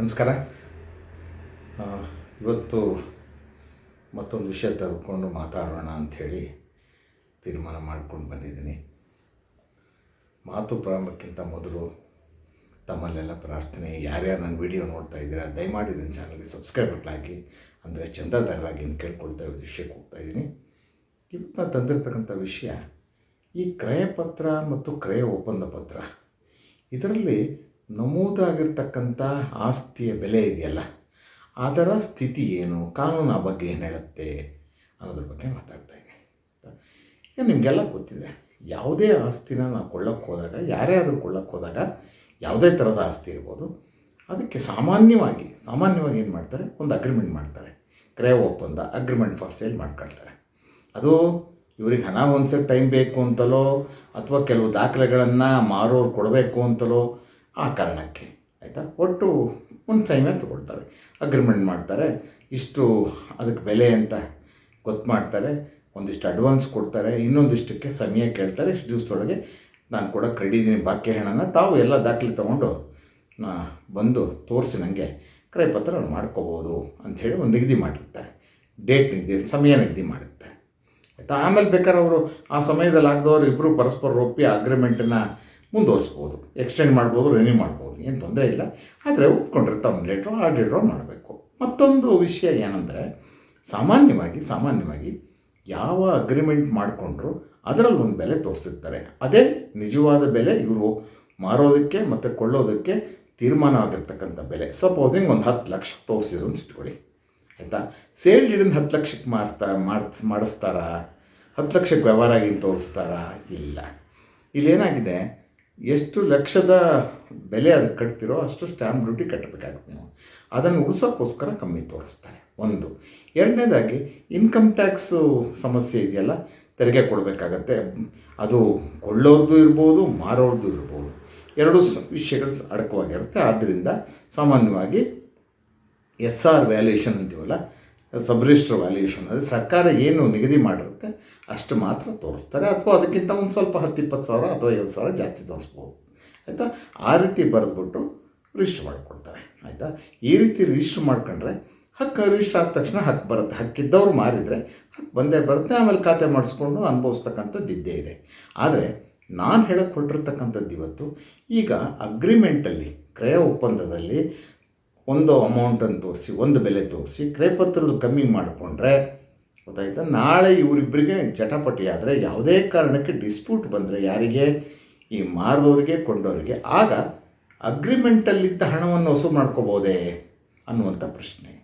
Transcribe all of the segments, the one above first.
ನಮಸ್ಕಾರ. ಇವತ್ತು ಮತ್ತೊಂದು ವಿಷಯ ತೆಗೆದುಕೊಂಡು ಮಾತಾಡೋಣ ಅಂಥೇಳಿ ತೀರ್ಮಾನ ಮಾಡ್ಕೊಂಡು ಬಂದಿದ್ದೀನಿ. ಮಾತು ಪ್ರಾರಂಭಕ್ಕಿಂತ ಮೊದಲು ತಮ್ಮಲ್ಲೆಲ್ಲ ಪ್ರಾರ್ಥನೆ, ಯಾರ್ಯಾರು ನನ್ನ ವಿಡಿಯೋ ನೋಡ್ತಾ ಇದ್ದೀರಾ, ದಯಮಾಡಿ ನನ್ನ ಚಾನಲ್ಗೆ ಸಬ್ಸ್ಕ್ರೈಬ್ ಹಾಕಿ ಅಂದರೆ ಚಂದಾದಾರರಾಗಿ ಅಂತ ಕೇಳ್ಕೊಳ್ತಾ ಇರೋದು ವಿಷಯಕ್ಕೆ ಹೋಗ್ತಾ ಇದ್ದೀನಿ. ಇವತ್ತು ನಾನು ತಂದಿರ್ತಕ್ಕಂಥ ವಿಷಯ, ಈ ಕ್ರಯಪತ್ರ ಮತ್ತು ಕ್ರಯ ಒಪ್ಪಂದ ಪತ್ರ, ಇದರಲ್ಲಿ ನಮೂದಾಗಿರ್ತಕ್ಕಂಥ ಆಸ್ತಿಯ ಬೆಲೆ ಇದೆಯಲ್ಲ, ಅದರ ಸ್ಥಿತಿ ಏನು, ಕಾನೂನು ಆ ಬಗ್ಗೆ ಏನು ಹೇಳುತ್ತೆ ಅನ್ನೋದ್ರ ಬಗ್ಗೆ ಮಾತಾಡ್ತಾ ಇದ್ದೀನಿ. ಈಗ ನಿಮಗೆಲ್ಲ ಗೊತ್ತಿದೆ, ಯಾವುದೇ ಆಸ್ತಿನ ನಾವು ಕೊಳ್ಳೋಕ್ಕೆ ಹೋದಾಗ, ಯಾರೇ ಆದರೂ ಕೊಳ್ಳೋಕ್ಕೆ ಹೋದಾಗ ಯಾವುದೇ ಥರದ ಆಸ್ತಿ ಇರ್ಬೋದು. ಅದಕ್ಕೆ ಸಾಮಾನ್ಯವಾಗಿ ಸಾಮಾನ್ಯವಾಗಿ ಏನು ಮಾಡ್ತಾರೆ, ಒಂದು ಅಗ್ರಿಮೆಂಟ್ ಮಾಡ್ತಾರೆ. ಕ್ರಯ ಒಪ್ಪಂದ ಅಗ್ರಿಮೆಂಟ್ ಫಾರ್ ಸೇಲ್ ಮಾಡ್ಕೊಳ್ತಾರೆ. ಅದು ಇವ್ರಿಗೆ ಹಣ ಹೊಂದ್ಸೋಕ್ಕೆ ಟೈಮ್ ಬೇಕು ಅಂತಲೋ, ಅಥವಾ ಕೆಲವು ದಾಖಲೆಗಳನ್ನು ಮಾರೋರು ಕೊಡಬೇಕು ಅಂತಲೋ ಆ ಕಾರಣಕ್ಕೆ, ಆಯಿತಾ? ಒಟ್ಟು ಒಂದು ತಗೊಳ್ತಾರೆ. ಅಗ್ರಿಮೆಂಟ್ ಮಾಡ್ತಾರೆ. ಇಷ್ಟು ಅದಕ್ಕೆ ಬೆಲೆ ಅಂತ ಗೊತ್ತು ಮಾಡ್ತಾರೆ. ಒಂದಿಷ್ಟು ಅಡ್ವಾನ್ಸ್ ಕೊಡ್ತಾರೆ. ಇನ್ನೊಂದಿಷ್ಟಕ್ಕೆ ಸಮಯ ಕೇಳ್ತಾರೆ. ಇಷ್ಟು ದಿವಸದೊಳಗೆ ನಾನು ಕೂಡ ಕ್ರೆಡಿದೀನಿ ಬಾಕಿ ಹಣನ ತಾವು ಎಲ್ಲ ದಾಖಲೆ ತೊಗೊಂಡು ಬಂದು ತೋರಿಸಿ ನನಗೆ ಕ್ರಯಪತ್ರ ಮಾಡ್ಕೋಬೋದು ಅಂಥೇಳಿ ಒಂದು ನಿಗದಿ ಮಾಡಿರ್ತಾರೆ. ಡೇಟ್ ನಿಗದಿ ಸಮಯ ನಿಗದಿ ಮಾಡುತ್ತೆ ಆಯಿತಾ? ಆಮೇಲೆ ಬೇಕಾದ್ರೆ ಅವರು ಆ ಸಮಯದಲ್ಲಿ ಆಗದವ್ರು ಇಬ್ಬರು ಪರಸ್ಪರ ಒಪ್ಪಿ ಅಗ್ರಿಮೆಂಟನ್ನು ಮುಂದುವರಿಸ್ಬೋದು ಎಕ್ಸ್ಟೆಂಡ್ ಮಾಡ್ಬೋದು ರಿನ್ಯೂ ಮಾಡ್ಬೋದು, ಏನು ತೊಂದರೆ ಇಲ್ಲ. ಆದರೆ ಒಪ್ಕೊಂಡಿರ್ತಾರೆ ಒಂದು ಡೇಟ್ರು ಆ ಮಾಡಬೇಕು. ಮತ್ತೊಂದು ವಿಷಯ ಏನಂದರೆ, ಸಾಮಾನ್ಯವಾಗಿ ಸಾಮಾನ್ಯವಾಗಿ ಯಾವ ಅಗ್ರಿಮೆಂಟ್ ಮಾಡಿಕೊಂಡ್ರು ಅದರಲ್ಲಿ ಒಂದು ಬೆಲೆ ತೋರಿಸಿರ್ತಾರೆ. ಅದೇ ನಿಜವಾದ ಬೆಲೆ ಇವರು ಮಾರೋದಕ್ಕೆ ಮತ್ತು ಕೊಳ್ಳೋದಕ್ಕೆ ತೀರ್ಮಾನವಾಗಿರ್ತಕ್ಕಂಥ ಬೆಲೆ. ಸಪೋಸಿಂಗ್ ಒಂದು ಹತ್ತು ಲಕ್ಷ ತೋರಿಸಿದ್ರು ಅಂತ ಇಟ್ಕೊಳ್ಳಿ. ಆಯಿತಾ? ಸೇಲ್ ಡೀಡನ್ನು ಹತ್ತು ಲಕ್ಷಕ್ಕೆ ಮಾರ್ತಾ ಮಾಡ್ಸ್ ಮಾಡಿಸ್ತಾರಾ? ಹತ್ತು ಲಕ್ಷಕ್ಕೆ ವ್ಯವಹಾರ ಆಗಿ ತೋರಿಸ್ತಾರಾ? ಇಲ್ಲ. ಇಲ್ಲೇನಾಗಿದೆ? ಎಷ್ಟು ಲಕ್ಷದ ಬೆಲೆ ಅದಕ್ಕೆ ಕಟ್ತಿರೋ ಅಷ್ಟು ಸ್ಟ್ಯಾಂಪ್ ಡ್ಯೂಟಿ ಕಟ್ಟಬೇಕಾಗುತ್ತೆ ನೀವು. ಅದನ್ನು ಉಳಿಸೋಕ್ಕೋಸ್ಕರ ಕಮ್ಮಿ ತೋರಿಸ್ತಾರೆ. ಒಂದು. ಎರಡನೇದಾಗಿ ಇನ್ಕಮ್ ಟ್ಯಾಕ್ಸು ಸಮಸ್ಯೆ ಇದೆಯಲ್ಲ, ತೆರಿಗೆ ಕೊಡಬೇಕಾಗತ್ತೆ. ಅದು ಕೊಳ್ಳೋರ್ದು ಇರ್ಬೋದು, ಮಾರೋರ್ದು ಇರ್ಬೋದು. ಎರಡು ವಿಷಯಗಳು ಅಡಕವಾಗಿರುತ್ತೆ. ಆದ್ದರಿಂದ ಸಾಮಾನ್ಯವಾಗಿ ಎಸ್ ಆರ್ ವ್ಯಾಲ್ಯೂಯೇಷನ್ ಅಂತೀವಲ್ಲ ಸಬ್ ರಿಜಿಸ್ಟರ್ ವ್ಯಾಲ್ಯೂಯೇಷನ್ ಅದು ಸರ್ಕಾರ ಏನು ನಿಗದಿ ಮಾಡಿರುತ್ತೆ ಅಷ್ಟು ಮಾತ್ರ ತೋರಿಸ್ತಾರೆ. ಅಥವಾ ಅದಕ್ಕಿಂತ ಒಂದು ಸ್ವಲ್ಪ ಹತ್ತು, ಇಪ್ಪತ್ತು ಸಾವಿರ ಅಥವಾ ಐವತ್ತು ಸಾವಿರ ಜಾಸ್ತಿ ತೋರಿಸ್ಬೋದು. ಆಯಿತಾ? ಆ ರೀತಿ ಬರೆದ್ಬಿಟ್ಟು ರಿಜಿಸ್ಟರ್ ಮಾಡಿಕೊಡ್ತಾರೆ. ಆಯಿತಾ? ಈ ರೀತಿ ರಿಜಿಸ್ಟ್ರ್ ಮಾಡ್ಕೊಂಡ್ರೆ ಹಕ್ಕು ರಿಜಿಸ್ಟ್ರ್ ಆದ ತಕ್ಷಣ ಹಕ್ಕು ಬರುತ್ತೆ. ಹಕ್ಕಿದ್ದವ್ರು ಮಾರಿದರೆ ಹಕ್ಕು ಬಂದೇ ಬರುತ್ತೆ, ಆಮೇಲೆ ಖಾತೆ ಮಾಡಿಸ್ಕೊಂಡು ಅನುಭವಿಸ್ತಕ್ಕಂಥದ್ದು ಇದ್ದೇ ಇದೆ. ಆದರೆ ನಾನು ಹೇಳಕ್ಕೆ ಹೊರಟಿರ್ತಕ್ಕಂಥದ್ದು ಇವತ್ತು, ಈಗ ಅಗ್ರಿಮೆಂಟಲ್ಲಿ ಕ್ರಯ ಒಪ್ಪಂದದಲ್ಲಿ ಒಂದು ಅಮೌಂಟನ್ನು ತೋರಿಸಿ, ಒಂದು ಬೆಲೆ ತೋರಿಸಿ, ಕ್ರಯಪತ್ರದ ಕಮ್ಮಿ ಮಾಡಿಕೊಂಡ್ರೆ ಗೊತ್ತಾಯ್ತಾ? ನಾಳೆ ಇವರಿಬ್ಬರಿಗೆ ಜಟಪಟಿ ಆದರೆ ಯಾವುದೇ ಕಾರಣಕ್ಕೆ ಡಿಸ್ಪ್ಯೂಟ್ ಬಂದರೆ ಯಾರಿಗೆ? ಈ ಮಾರದವ್ರಿಗೆ ಕೊಂಡವರಿಗೆ ಆಗ ಅಗ್ರಿಮೆಂಟಲ್ಲಿದ್ದ ಹಣವನ್ನು ವಸೂಲು ಮಾಡ್ಕೋಬೋದೇ ಅನ್ನುವಂಥ ಪ್ರಶ್ನೆ.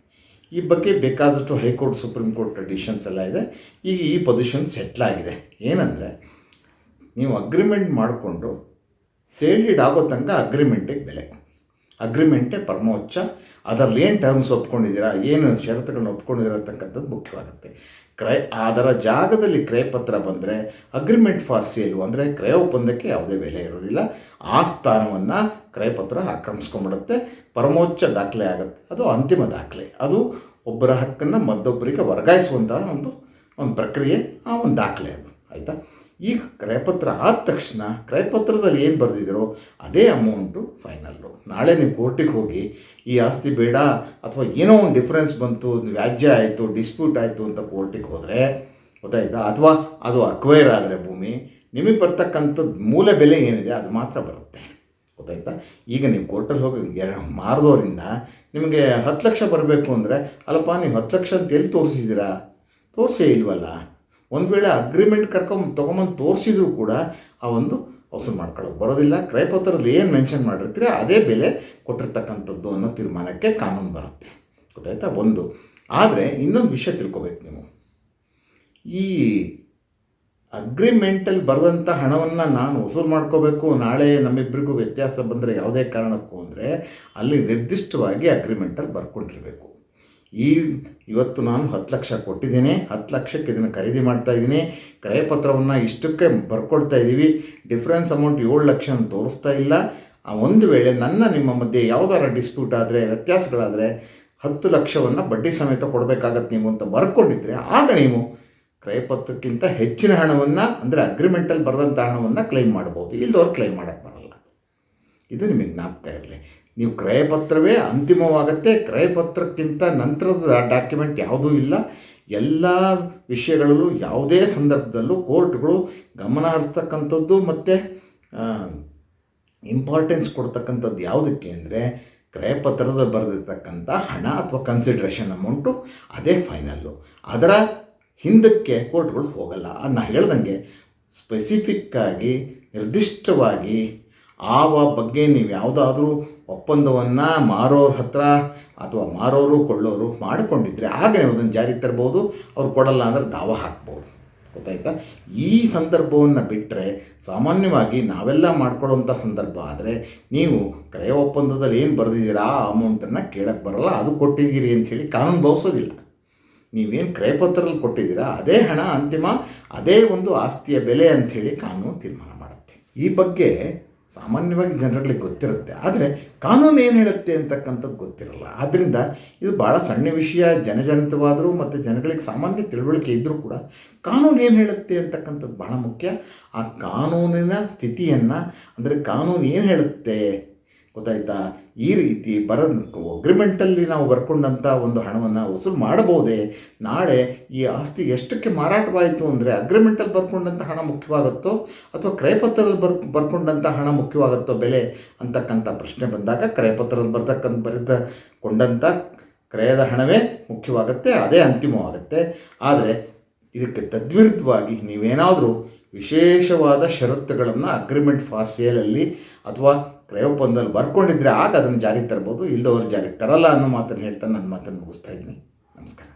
ಈ ಬಗ್ಗೆ ಬೇಕಾದಷ್ಟು ಹೈಕೋರ್ಟ್, ಸುಪ್ರೀಂ ಕೋರ್ಟ್ ಟ್ರೆಡಿಷನ್ಸ್ ಎಲ್ಲ ಇದೆ. ಈಗ ಈ ಪೊಸಿಷನ್ ಸೆಟ್ಲ್ ಆಗಿದೆ. ಏನಂದರೆ, ನೀವು ಅಗ್ರಿಮೆಂಟ್ ಮಾಡಿಕೊಂಡು ಸೇಲ್ಡ್ ಆಗೋ ತನಕ ಅಗ್ರಿಮೆಂಟಿಗೆ ಬೆಲೆ. ಅಗ್ರಿಮೆಂಟೇ ಪರಮೋಚ್ಚ. ಅದರಲ್ಲಿ ಏನು ಟರ್ಮ್ಸ್ ಒಪ್ಕೊಂಡಿದ್ದೀರಾ, ಏನು ಷರತ್ತುಗಳನ್ನ ಒಪ್ಕೊಂಡಿದ್ದೀರಾ ಅಂತಕ್ಕಂಥದ್ದು ಮುಖ್ಯವಾಗುತ್ತೆ. ಕ್ರಯ ಅದರ ಜಾಗದಲ್ಲಿ ಕ್ರಯಪತ್ರ ಬಂದರೆ ಅಗ್ರಿಮೆಂಟ್ ಫಾರ್ ಸೇಲು ಅಂದರೆ ಕ್ರಯ ಒಪ್ಪಂದಕ್ಕೆ ಯಾವುದೇ ಬೆಲೆ ಇರೋದಿಲ್ಲ ಆ ಸ್ಥಾನವನ್ನು ಕ್ರಯಪತ್ರ ಆಕ್ರಮಿಸ್ಕೊಂಡ್ಬಿಡುತ್ತೆ. ಪರಮೋಚ್ಚ ದಾಖಲೆ ಆಗುತ್ತೆ. ಅದು ಅಂತಿಮ ದಾಖಲೆ. ಅದು ಒಬ್ಬರ ಹಕ್ಕನ್ನು ಮತ್ತೊಬ್ಬರಿಗೆ ವರ್ಗಾಯಿಸುವಂತಹ ಒಂದು ಒಂದು ಪ್ರಕ್ರಿಯೆ, ಆ ಒಂದು ದಾಖಲೆ ಅದು. ಆಯಿತಾ? ಈಗ ಕ್ರಯಪತ್ರ ಆದ ತಕ್ಷಣ ಕ್ರಯಪತ್ರದಲ್ಲಿ ಏನು ಬರೆದಿದ್ದೀರೋ ಅದೇ ಅಮೌಂಟು ಫೈನಲ್ಲು ನಾಳೆ ನೀವು ಕೋರ್ಟಿಗೆ ಹೋಗಿ ಈ ಆಸ್ತಿ ಬೇಡ ಅಥವಾ ಏನೋ ಒಂದು ಡಿಫ್ರೆನ್ಸ್ ಬಂತು ವ್ಯಾಜ್ಯ ಆಯಿತು ಡಿಸ್ಪ್ಯೂಟ್ ಆಯಿತು ಅಂತ ಕೋರ್ಟಿಗೆ ಹೋದರೆ, ಗೊತ್ತಾಯ್ತಾ? ಅಥವಾ ಅದು ಅಕ್ವೈರ್ ಆದರೆ ಭೂಮಿ, ನಿಮಗೆ ಬರ್ತಕ್ಕಂಥದ್ದು ಮೂಲ ಬೆಲೆ ಏನಿದೆ ಅದು ಮಾತ್ರ ಬರುತ್ತೆ. ಗೊತ್ತಾಯ್ತಾ? ಈಗ ನೀವು ಕೋರ್ಟಲ್ಲಿ ಹೋಗಿ ಮಾರಿದವರಿಂದ ನಿಮಗೆ ಹತ್ತು ಲಕ್ಷ ಬರಬೇಕು ಅಂದರೆ, ಅಲ್ಲಪ್ಪ, ನೀವು ಹತ್ತು ಲಕ್ಷ ಅಂತ ಎಲ್ಲಿ ತೋರಿಸಿದ್ದೀರಾ? ತೋರಿಸೇ ಇಲ್ವಲ್ಲ? ಒಂದು ವೇಳೆ ಅಗ್ರಿಮೆಂಟ್ ಕರ್ಕೊಂಡು ತೊಗೊಂಬಂದು ತೋರಿಸಿದ್ರು ಕೂಡ ಆ ಒಂದು ವಸೂಲು ಮಾಡ್ಕೊಳ್ಳೋಕೆ ಬರೋದಿಲ್ಲ. ಕ್ರಯಪತ್ರದಲ್ಲಿ ಏನು ಮೆನ್ಷನ್ ಮಾಡಿರ್ತೀರಿ ಅದೇ ಬೆಲೆ ಕೊಟ್ಟಿರ್ತಕ್ಕಂಥದ್ದು ಅನ್ನೋ ತೀರ್ಮಾನಕ್ಕೆ ಕಾನೂನು ಬರುತ್ತೆ. ಗೊತ್ತಾಯ್ತಾ? ಒಂದು. ಆದರೆ ಇನ್ನೊಂದು ವಿಷಯ ತಿಳ್ಕೊಬೇಕು ನೀವು. ಈ ಅಗ್ರಿಮೆಂಟಲ್ಲಿ ಬರುವಂಥ ಹಣವನ್ನು ನಾನು ವಸೂಲು ಮಾಡ್ಕೋಬೇಕು, ನಾಳೆ ನಮ್ಮಿಬ್ಬರಿಗೂ ವ್ಯತ್ಯಾಸ ಬಂದರೆ ಯಾವುದೇ ಕಾರಣಕ್ಕೂ ಅಂದರೆ ಅಲ್ಲಿ ನಿರ್ದಿಷ್ಟವಾಗಿ ಅಗ್ರಿಮೆಂಟಲ್ಲಿ ಬರ್ಕೊಂಡಿರಬೇಕು. ಈ ಇವತ್ತು ನಾನು ಹತ್ತು ಲಕ್ಷ ಕೊಟ್ಟಿದ್ದೀನಿ. ಹತ್ತು ಲಕ್ಷಕ್ಕೆ ಇದನ್ನು ಖರೀದಿ ಮಾಡ್ತಾ ಇದ್ದೀನಿ. ಕ್ರಯಪತ್ರವನ್ನು ಇಷ್ಟಕ್ಕೆ ಬರ್ಕೊಳ್ತಾ ಇದ್ದೀವಿ ಡಿಫ್ರೆನ್ಸ್ ಅಮೌಂಟ್ ಏಳು ಲಕ್ಷ ತೋರಿಸ್ತಾ ಇಲ್ಲ. ಆ ಒಂದು ವೇಳೆ ನನ್ನ ನಿಮ್ಮ ಮಧ್ಯೆ ಯಾವುದಾರ ಡಿಸ್ಪ್ಯೂಟ್ ಆದರೆ, ವ್ಯತ್ಯಾಸಗಳಾದರೆ ಹತ್ತು ಲಕ್ಷವನ್ನು ಬಡ್ಡಿ ಸಮೇತ ಕೊಡಬೇಕಾಗತ್ತೆ ನೀವು ಅಂತ ಬರ್ಕೊಂಡಿದ್ರೆ, ಆಗ ನೀವು ಕ್ರಯಪತ್ರಕ್ಕಿಂತ ಹೆಚ್ಚಿನ ಹಣವನ್ನು, ಅಂದರೆ ಅಗ್ರಿಮೆಂಟಲ್ಲಿ ಬರೆದಂಥ ಹಣವನ್ನು ಕ್ಲೈಮ್ ಮಾಡ್ಬೋದು. ಇಲ್ಲದವ್ರು ಕ್ಲೈಮ್ ಮಾಡೋಕ್ಕೆ ಬರಲ್ಲ. ಇದು ನಿಮಗೆ ಜ್ಞಾಪಕ ಇರಲಿ. ನೀವು ಕ್ರಯಪತ್ರವೇ ಅಂತಿಮವಾಗುತ್ತೆ. ಕ್ರಯಪತ್ರಕ್ಕಿಂತ ನಂತರದ ಡಾಕ್ಯುಮೆಂಟ್ ಯಾವುದೂ ಇಲ್ಲ. ಎಲ್ಲ ವಿಷಯಗಳಲ್ಲೂ ಯಾವುದೇ ಸಂದರ್ಭದಲ್ಲೂ ಕೋರ್ಟ್ಗಳು ಗಮನ ಹರಿಸ್ತಕ್ಕಂಥದ್ದು ಮತ್ತು ಇಂಪಾರ್ಟೆನ್ಸ್ ಕೊಡ್ತಕ್ಕಂಥದ್ದು ಯಾವುದಕ್ಕೆ ಅಂದರೆ ಕ್ರಯಪತ್ರದ ಬರೆದಿರ್ತಕ್ಕಂಥ ಹಣ ಅಥವಾ ಕನ್ಸಿಡ್ರೇಷನ್ ಅಮೌಂಟು ಅದೇ ಫೈನಲ್ಲು ಅದರ ಹಿಂದಕ್ಕೆ ಕೋರ್ಟ್ಗಳು ಹೋಗಲ್ಲ. ನಾನು ಹೇಳ್ದಂಗೆ ಸ್ಪೆಸಿಫಿಕ್ಕಾಗಿ ನಿರ್ದಿಷ್ಟವಾಗಿ ಆವ ಬಗ್ಗೆ ನೀವು ಯಾವುದಾದ್ರೂ ಒಪ್ಪಂದವನ್ನು ಮಾರೋರ ಹತ್ರ ಅಥವಾ ಮಾರೋರು ಕೊಳ್ಳೋರು ಮಾಡಿಕೊಂಡಿದ್ರೆ ಆಗ ಅದನ್ನು ಜಾರಿಗೆ ತರ್ಬೋದು, ಅವ್ರು ಕೊಡಲ್ಲ ಅಂದರೆ ದಾವ ಹಾಕ್ಬೋದು. ಗೊತ್ತಾಯ್ತಾ? ಈ ಸಂದರ್ಭವನ್ನು ಬಿಟ್ಟರೆ ಸಾಮಾನ್ಯವಾಗಿ ನಾವೆಲ್ಲ ಮಾಡ್ಕೊಳ್ಳೋಂಥ ಸಂದರ್ಭ ಆದರೆ ನೀವು ಕ್ರಯ ಒಪ್ಪಂದದಲ್ಲಿ ಏನು ಬರೆದಿದ್ದೀರಾ ಆ ಅಮೌಂಟನ್ನು ಕೇಳಕ್ಕೆ ಬರಲ್ಲ, ಅದು ಕೊಟ್ಟಿದ್ದೀರಿ ಅಂಥೇಳಿ ಕಾನೂನು ಭಾವಿಸೋದಿಲ್ಲ ನೀವೇನು ಕ್ರಯಪತ್ರದಲ್ಲಿ ಕೊಟ್ಟಿದ್ದೀರಾ, ಅದೇ ಹಣ ಅಂತಿಮ, ಅದೇ ಒಂದು ಆಸ್ತಿಯ ಬೆಲೆ ಅಂಥೇಳಿ ಕಾನೂನು ತೀರ್ಮಾನ ಮಾಡುತ್ತೆ. ಈ ಬಗ್ಗೆ ಸಾಮಾನ್ಯವಾಗಿ ಜನರಲ್ಲಿ ಗೊತ್ತಿರುತ್ತೆ. ಆದರೆ ಕಾನೂನು ಏನು ಹೇಳುತ್ತೆ ಅಂತಕ್ಕಂಥದ್ದು ಗೊತ್ತಿರಲ್ಲ. ಆದ್ದರಿಂದ ಇದು ಭಾಳ ಸಣ್ಣ ವಿಷಯ, ಜನಜನಿತವಾದರೂ ಮತ್ತು ಜನಗಳಿಗೆ ಸಾಮಾನ್ಯ ತಿಳುವಳಿಕೆ ಇದ್ದರೂ ಕೂಡ ಕಾನೂನು ಏನು ಹೇಳುತ್ತೆ ಅಂತಕ್ಕಂಥದ್ದು ಭಾಳ ಮುಖ್ಯ. ಆ ಕಾನೂನಿನ ಸ್ಥಿತಿಯನ್ನು, ಅಂದರೆ ಕಾನೂನು ಏನು ಹೇಳುತ್ತೆ ಗೊತ್ತಾಯ್ತಾ? ಈ ರೀತಿ ಬರ ಅಗ್ರಿಮೆಂಟಲ್ಲಿ ನಾವು ಬರ್ಕೊಂಡಂಥ ಒಂದು ಹಣವನ್ನು ವಸೂಲು ಮಾಡಬಹುದೇ? ನಾಳೆ ಈ ಆಸ್ತಿ ಎಷ್ಟಕ್ಕೆ ಮಾರಾಟವಾಯಿತು ಅಂದರೆ ಅಗ್ರಿಮೆಂಟಲ್ಲಿ ಬರ್ಕೊಂಡಂಥ ಹಣ ಮುಖ್ಯವಾಗುತ್ತೋ ಅಥವಾ ಕ್ರಯಪತ್ರದಲ್ಲಿ ಬರ್ ಬರ್ಕೊಂಡಂಥ ಹಣ ಮುಖ್ಯವಾಗುತ್ತೋ ಬೆಲೆ? ಅಂತಕ್ಕಂಥ ಪ್ರಶ್ನೆ ಬಂದಾಗ ಕ್ರಯಪತ್ರದಲ್ಲಿ ಬರ್ತಕ್ಕಂಥ ಬರೆದ ಕೊಂಡಂಥ ಕ್ರಯದ ಹಣವೇ ಮುಖ್ಯವಾಗುತ್ತೆ, ಅದೇ ಅಂತಿಮವಾಗುತ್ತೆ ಆದರೆ ಇದಕ್ಕೆ ತದ್ವಿರುದ್ಧವಾಗಿ ನೀವೇನಾದರೂ ವಿಶೇಷವಾದ ಷರತ್ತುಗಳನ್ನು ಅಗ್ರಿಮೆಂಟ್ ಫಾರ್ ಸೇಲಲ್ಲಿ ಅಥವಾ ಕ್ರಯೋಪಂದಲ್ಲಿ ಬರ್ಕೊಂಡಿದ್ರೆ ಆಗ ಅದನ್ನು ಜಾರಿಗೆ ತರ್ಬೋದು, ಇಲ್ಲದವ್ರು ಜಾರಿಗೆ ತರಲ್ಲ ಅನ್ನೋ ಮಾತನ್ನು ಹೇಳ್ತಾ ನನ್ನ ಮಾತನ್ನು ಮುಗಿಸ್ತಾ ಇದ್ದೀನಿ. ನಮಸ್ಕಾರ.